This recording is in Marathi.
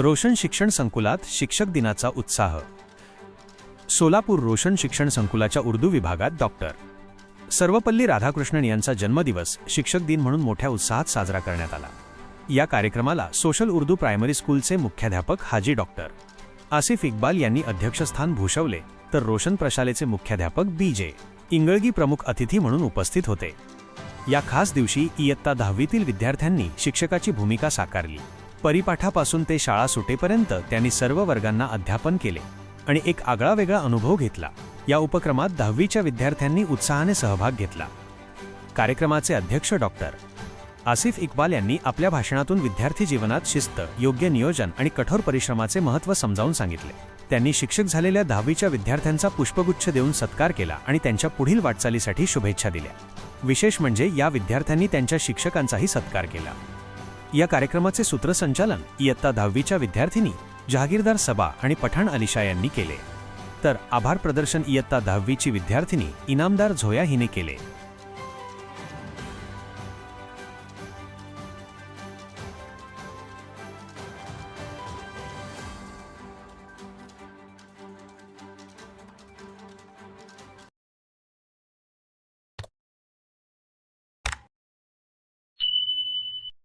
रोशन शिक्षण संकुलात शिक्षक दिनाचा उत्साह. सोलापूर रोशन शिक्षण संकुलाच्या उर्दू विभागात डॉक्टर. सर्वपल्ली राधाकृष्णन यांचा जन्मदिवस शिक्षक दिन म्हणून मोठ्या उत्साहात साजरा करण्यात आला. या कार्यक्रमाला सोशल उर्दू प्रायमरी स्कूलचे मुख्याध्यापक हाजी डॉक्टर. आसिफ इक्बाल यांनी अध्यक्षस्थान भूषवले तर रोशन प्रशालेचे मुख्याध्यापक बी जे. इंगळगी प्रमुख अतिथी म्हणून उपस्थित होते. या खास दिवशी इयत्ता दहावीतील विद्यार्थ्यांनी शिक्षकाची भूमिका साकारली. परिपाठापासून ते शाळा सुटेपर्यंत त्यांनी सर्व वर्गांना अध्यापन केले आणि एक आगळा वेगळा अनुभव घेतला. या उपक्रमात दहावीच्या विद्यार्थ्यांनी उत्साहाने सहभाग घेतला. कार्यक्रमाचे अध्यक्ष डॉक्टर आसिफ इक्बाल यांनी आपल्या भाषणातून विद्यार्थी जीवनात शिस्त योग्य नियोजन आणि कठोर परिश्रमाचे महत्त्व समजावून सांगितले. त्यांनी शिक्षक झालेल्या दहावीच्या विद्यार्थ्यांचा पुष्पगुच्छ देऊन सत्कार केला आणि त्यांच्या पुढील वाटचालीसाठी शुभेच्छा दिल्या. विशेष म्हणजे या विद्यार्थ्यांनी त्यांच्या शिक्षकांचाही सत्कार केला. या कार्यक्रमाचे सूत्रसंचालन इयत्ता दहावीच्या विद्यार्थिनी जहागीरदार सबा आणि पठाण अलिशा यांनी केले. तर आभार प्रदर्शन इयत्ता दहावीची विद्यार्थिनी इनामदार झोया हिने केले.